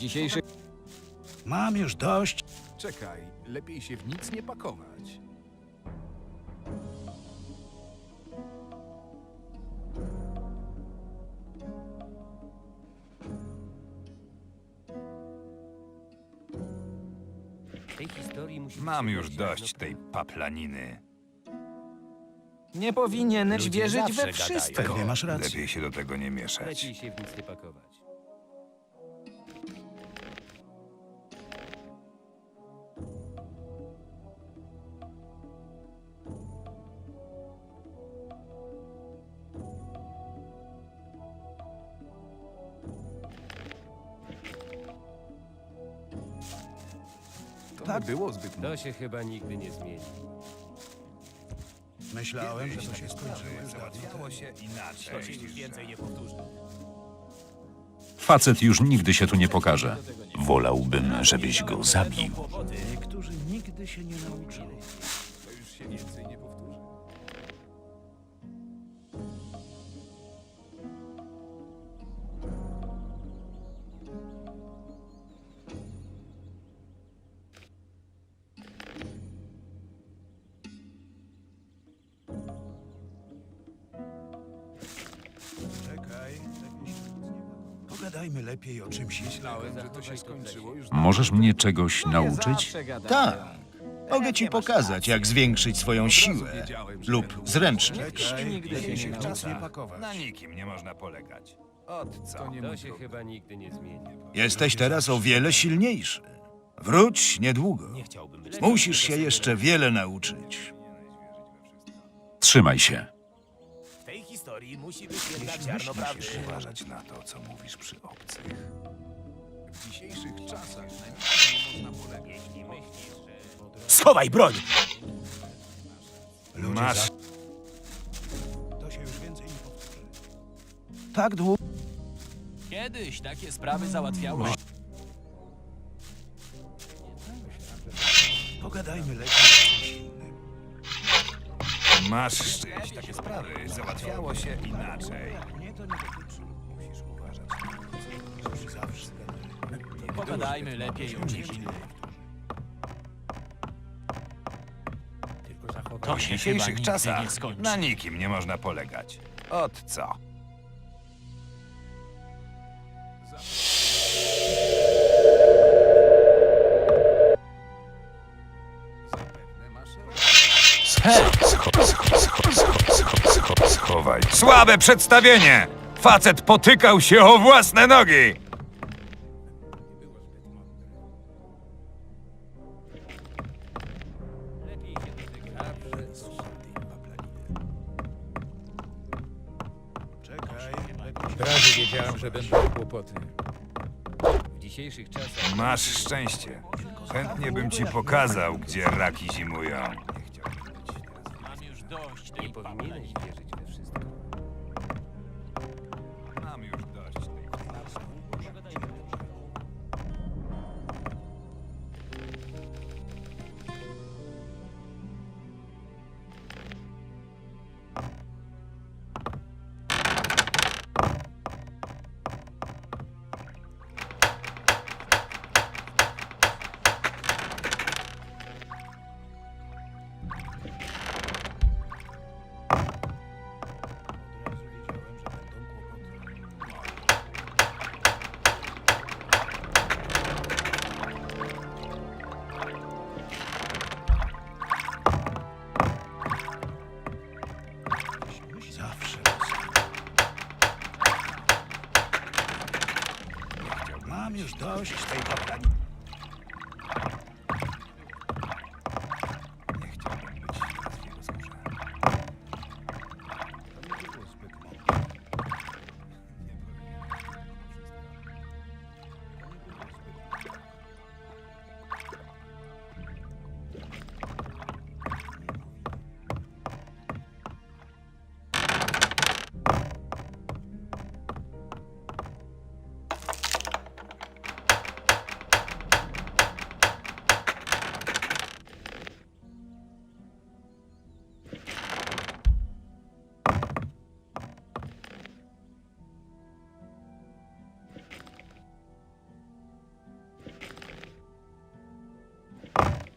W dzisiejszych... Mam już dość. Czekaj, lepiej się w nic nie pakować. W tej historii musi Mam już dość tej paplaniny. Nie powinieneś Ludzie wierzyć zawsze we gadają. wszystko. Pewnie masz rację. Lepiej się do tego nie mieszać. Lepiej się w nic nie pakować. Było zbyt To się chyba nigdy nie zmieni. Myślałem, że to się skończy. Załatwiało się inaczej. Facet już nigdy się tu nie pokaże. Wolałbym, żebyś go zabił. Niektórzy nigdy się nie nauczą. To już się więcej nie powtórzy. Lepiej o czymś. Myślałem, że to się skończyło już Możesz mnie czegoś nauczyć? Tak. Mogę ci pokazać, jak zwiększyć swoją siłę lub zręczność. Nigdy się się nie nic nie Na pakować. nikim nie można polegać. Od co? To się chyba nigdy nie zmieni. Jesteś teraz o wiele silniejszy. Wróć niedługo. Musisz się jeszcze wiele nauczyć. Trzymaj się. Historii musi być jedna Musisz uważać na to, co mówisz przy obcych. W dzisiejszych czasach na nikim nie można polegać. Schowaj broń! Masz To się już więcej nie powtórzy. Tak długo. Kiedyś takie sprawy załatwiało się. Pogadajmy lepiej. Masz szczęście. Takie sprawy załatwiało się inaczej. Mnie to nie dotyczy. Musisz uważać. Już zawsze. Pogadajmy lepiej o czymś innym. To W się chyba dzisiejszych nigdy nie czasach skończy. na nikim nie można polegać. Od co? Schowaj. Słabe przedstawienie! Facet potykał się o własne nogi! Czekaj, lepiej się... Prawie wiedziałem, że będą kłopoty. W dzisiejszych czasach Masz szczęście. Chętnie bym ci pokazał, gdzie raki zimują. Mam już dość nie tej Mam już dość tej. Co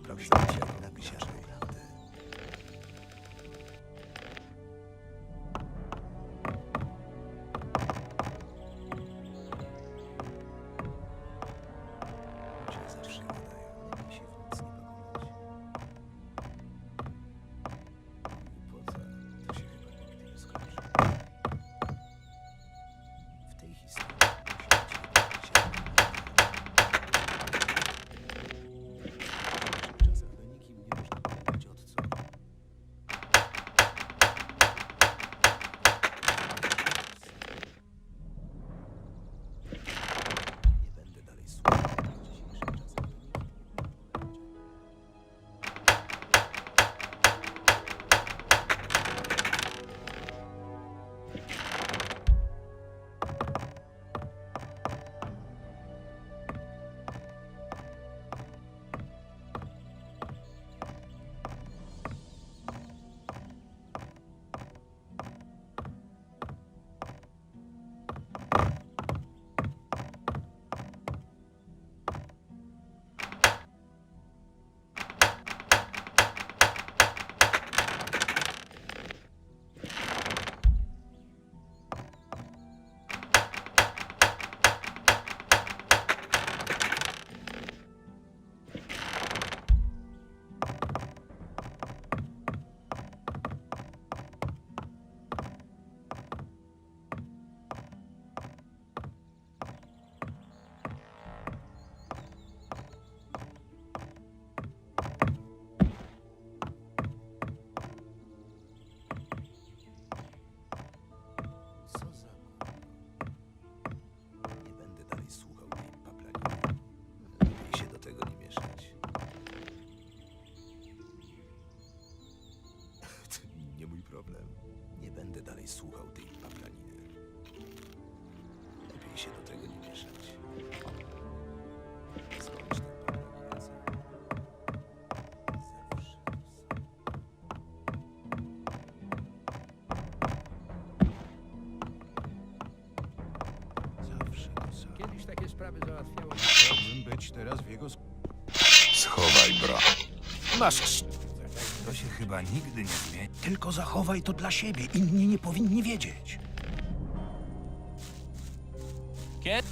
Czas, kiedy takie takie sprawy załatwiało. Chciałbym być teraz w jego. Schowaj broń. Masz To się chyba nigdy nie zmieni. Tylko zachowaj to dla siebie. Inni nie powinni wiedzieć. Kiedy?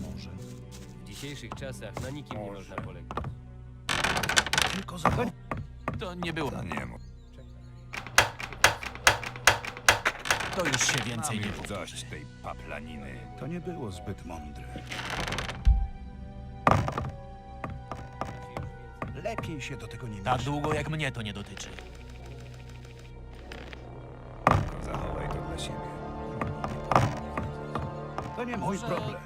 Może. W dzisiejszych czasach na nikim nie można polegać. Tylko zachowaj. To nie było. To nie mów. To już się Mam więcej nie już dość tej paplaniny. To nie było zbyt mądre. Lepiej się do tego nie Tak długo jak mnie to nie dotyczy. Tylko zachowaj to dla siebie. To nie mój problem.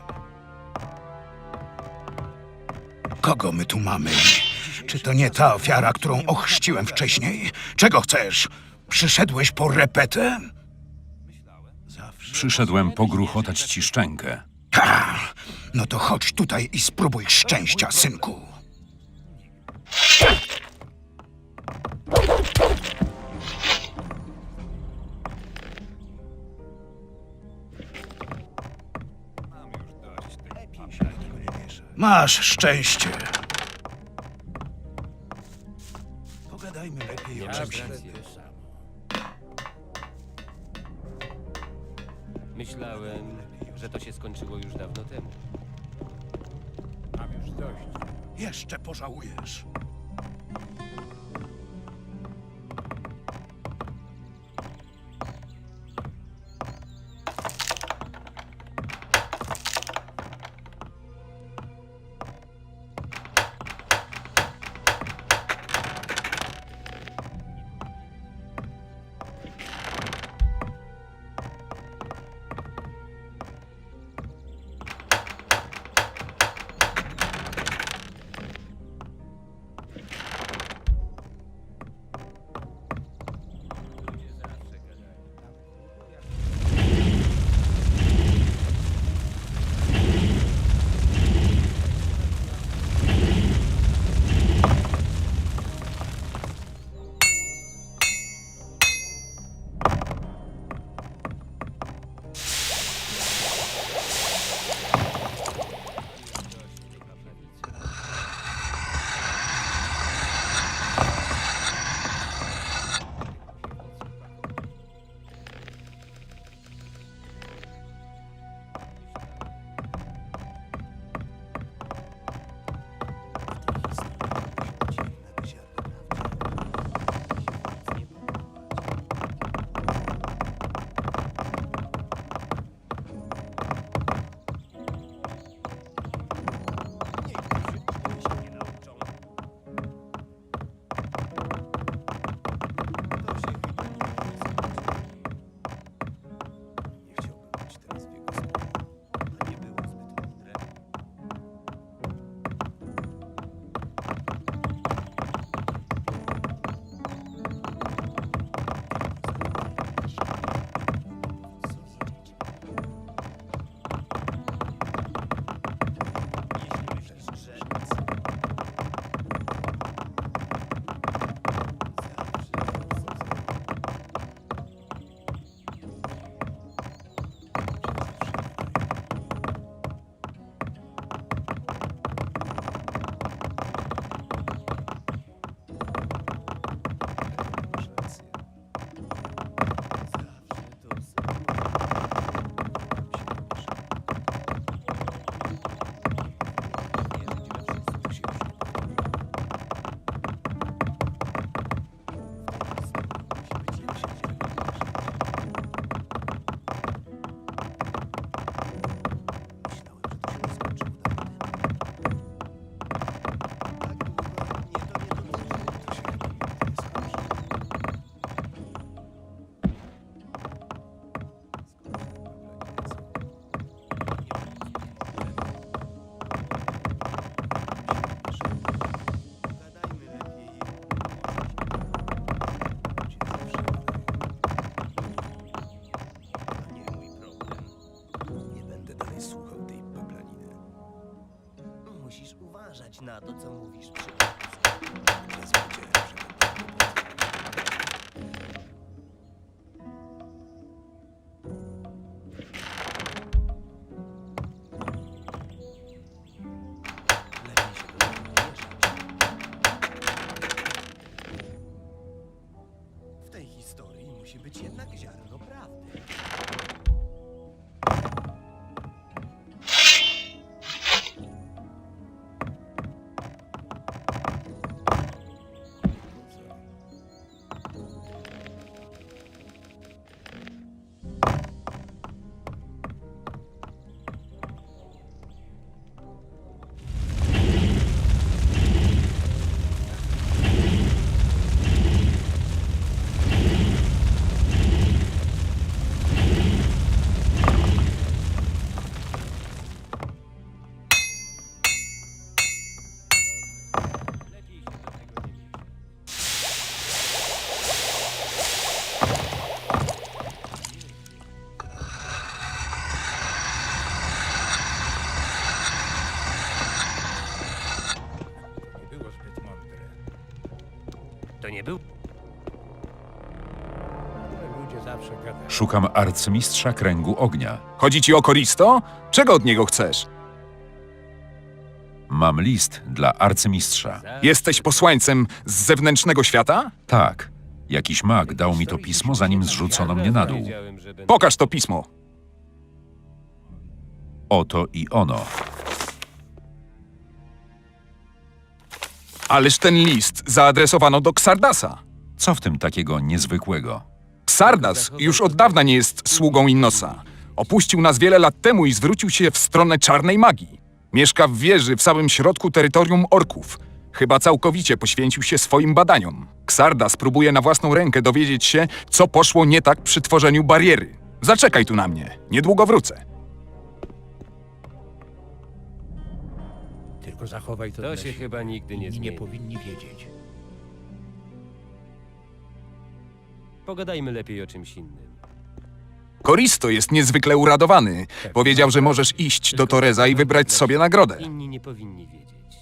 Kogo my tu mamy? Czy to nie ta ofiara, którą ochrzciłem wcześniej? Czego chcesz? Przyszedłeś po repetę? Przyszedłem pogruchotać ci szczękę. Ha! No to chodź tutaj i spróbuj szczęścia, synku. Masz szczęście. Dość. Jeszcze pożałujesz. Dalej słuchał tej paplaniny. Musisz uważać na to, co mówisz przy Nie spodziewałem, że będę Szukam arcymistrza kręgu ognia. Chodzi ci o Koristo? Czego od niego chcesz? Mam list dla arcymistrza. Jesteś posłańcem z zewnętrznego świata? Tak. Jakiś mag dał mi to pismo, zanim zrzucono mnie na dół. Pokaż to pismo. Oto i ono. Ależ ten list zaadresowano do Ksardasa. Co w tym takiego niezwykłego? Ksardas już od dawna nie jest sługą Innosa. Opuścił nas wiele lat temu i zwrócił się w stronę czarnej magii. Mieszka w wieży w samym środku terytorium orków. Chyba całkowicie poświęcił się swoim badaniom. Ksardas próbuje na własną rękę dowiedzieć się, co poszło nie tak przy tworzeniu bariery. Zaczekaj tu na mnie. Niedługo wrócę. Tylko zachowaj to, To dla się siebie. chyba nigdy nie Inni nie zmieni. powinni wiedzieć. Pogadajmy lepiej o czymś innym. Koristo jest niezwykle uradowany. Powiedział, że możesz iść do Toreza i wybrać sobie nagrodę. Inni nie powinni wiedzieć.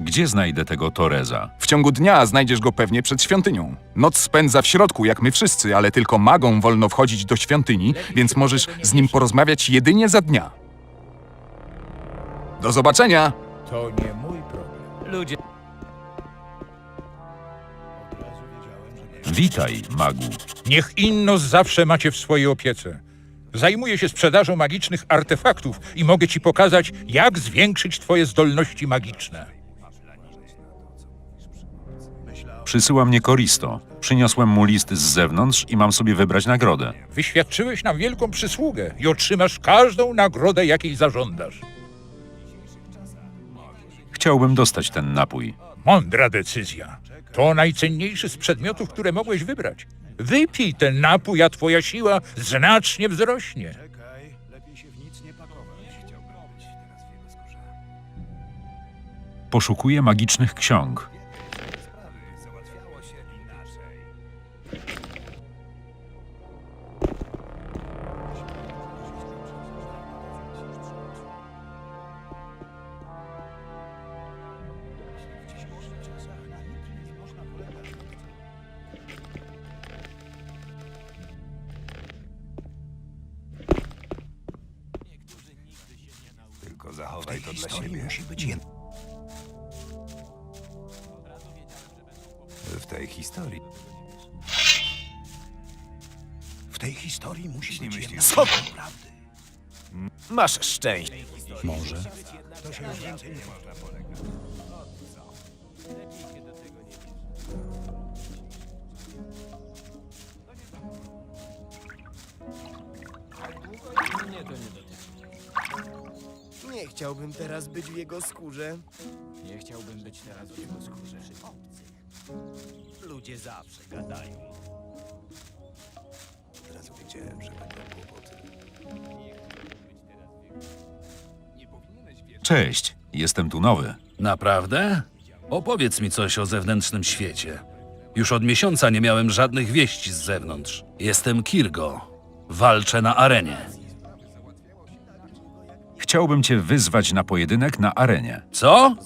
Gdzie znajdę tego Toreza? W ciągu dnia znajdziesz go pewnie przed świątynią. Noc spędza w środku, jak my wszyscy, ale tylko magom wolno wchodzić do świątyni, więc możesz z nim porozmawiać jedynie za dnia. Do zobaczenia! To nie mój problem. Ludzie... Witaj, magu. Niech Innos zawsze macie w swojej opiece. Zajmuję się sprzedażą magicznych artefaktów i mogę ci pokazać, jak zwiększyć twoje zdolności magiczne. Przysyła mnie Koristo. Przyniosłem mu list z zewnątrz i mam sobie wybrać nagrodę. Wyświadczyłeś nam wielką przysługę i otrzymasz każdą nagrodę, jakiej zażądasz. Chciałbym dostać ten napój. Mądra decyzja. To najcenniejszy z przedmiotów, które mogłeś wybrać. Wypij ten napój, a twoja siła znacznie wzrośnie. Poszukuję magicznych ksiąg. Tylko zachowaj to dla siebie. musi być jed... W tej historii. W tej historii musi Jeśli być myślisz, jedna słowo prawdy. Masz szczęście. Może. To się już więcej nie można Nie chciałbym teraz być w jego skórze. Nie chciałbym być teraz w jego skórze. Ludzie zawsze gadają. Od razu wiedziałem, że będą kłopoty. Cześć, jestem tu nowy. Naprawdę? Opowiedz mi coś o zewnętrznym świecie. Już od miesiąca nie miałem żadnych wieści z zewnątrz. Jestem Kirgo. Walczę na arenie. Chciałbym cię wyzwać na pojedynek na arenie. Co?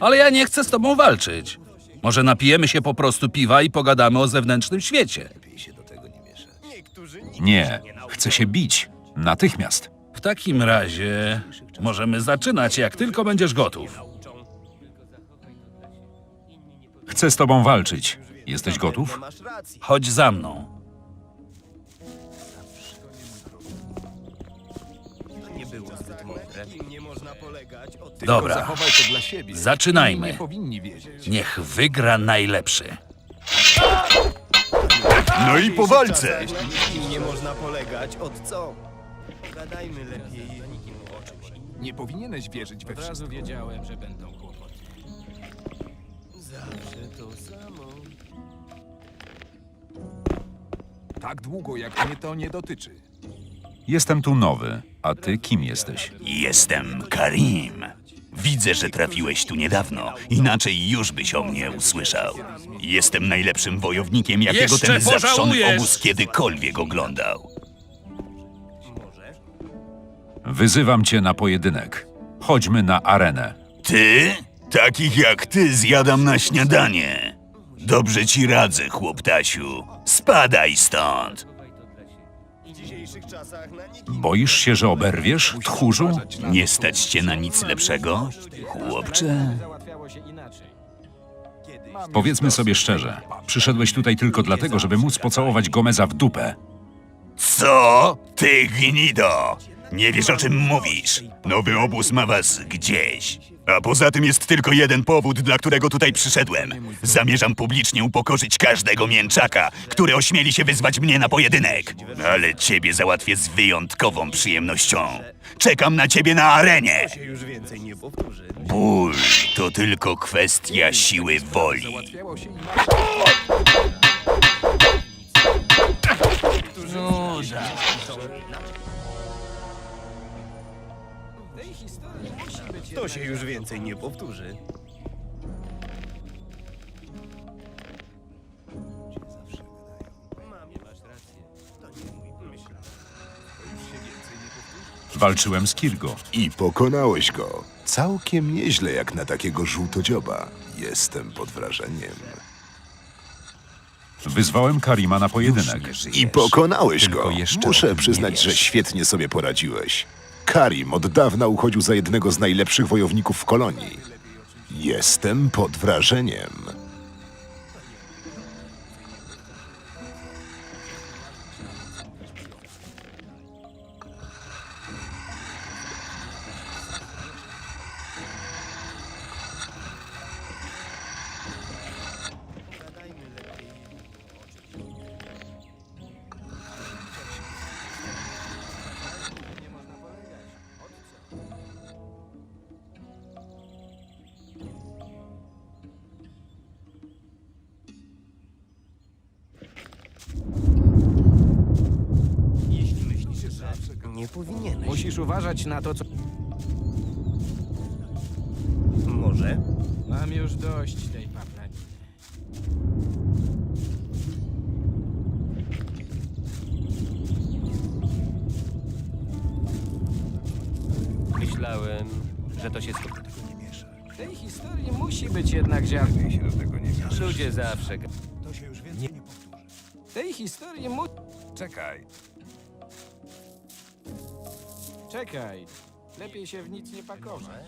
Ale ja nie chcę z tobą walczyć. Może napijemy się po prostu piwa i pogadamy o zewnętrznym świecie. Nie chcę się bić. Natychmiast. W takim razie możemy zaczynać, jak tylko będziesz gotów. Chcę z tobą walczyć. Jesteś gotów? Chodź za mną. Tylko Dobra. zachowaj to dla siebie. Zaczynajmy. Inni Nie powinni wiedzieć. Niech wygra najlepszy. No i po walce! Nikim nie można polegać. Od co? Pogadajmy lepiej. Nie powinieneś wierzyć we Od razu wiedziałem, że będą kłopoty. Zawsze to samo. Tak długo, jak mnie to nie dotyczy. Jestem tu nowy. A ty kim jesteś? Jestem Karim. Widzę, że trafiłeś tu niedawno, inaczej już byś o mnie usłyszał. Jestem najlepszym wojownikiem, jakiego Jeszcze ten zawszony pożałujesz! obóz kiedykolwiek oglądał. Wyzywam cię na pojedynek. Chodźmy na arenę. Ty? Takich jak ty zjadam na śniadanie. Dobrze ci radzę, chłoptasiu. Spadaj stąd. Boisz się, że oberwiesz, tchórzu? Nie stać cię na nic lepszego? Chłopcze? Powiedzmy sobie szczerze. Przyszedłeś tutaj tylko dlatego, żeby móc pocałować Gomeza w dupę. Co? Ty gnido! Nie wiesz o czym mówisz. Nowy obóz ma was gdzieś. A poza tym jest tylko jeden powód, dla którego tutaj przyszedłem. Zamierzam publicznie upokorzyć każdego mięczaka, który ośmieli się wyzwać mnie na pojedynek. Ale ciebie załatwię z wyjątkową przyjemnością. Czekam na ciebie na arenie. Ból to tylko kwestia siły woli. Nuda. To się już więcej nie powtórzy. Walczyłem z Kirgo. I pokonałeś go. Całkiem nieźle jak na takiego żółtodzioba. Jestem pod wrażeniem. Wyzwałem Karima na pojedynek. I pokonałeś Tylko go. jeszcze o Muszę tym nie przyznać, że wiesz. świetnie sobie poradziłeś. Karim od dawna uchodził za jednego z najlepszych wojowników w kolonii. Jestem pod wrażeniem. Musisz uważać na to, co... Może? Mam już dość tej paplaniny. Myślałem, że to się. W tej historii musi być jednak ziarno. Ludzie zawsze... ga- W tej historii mu... Czekaj. Czekaj. Lepiej się w nic nie pakować.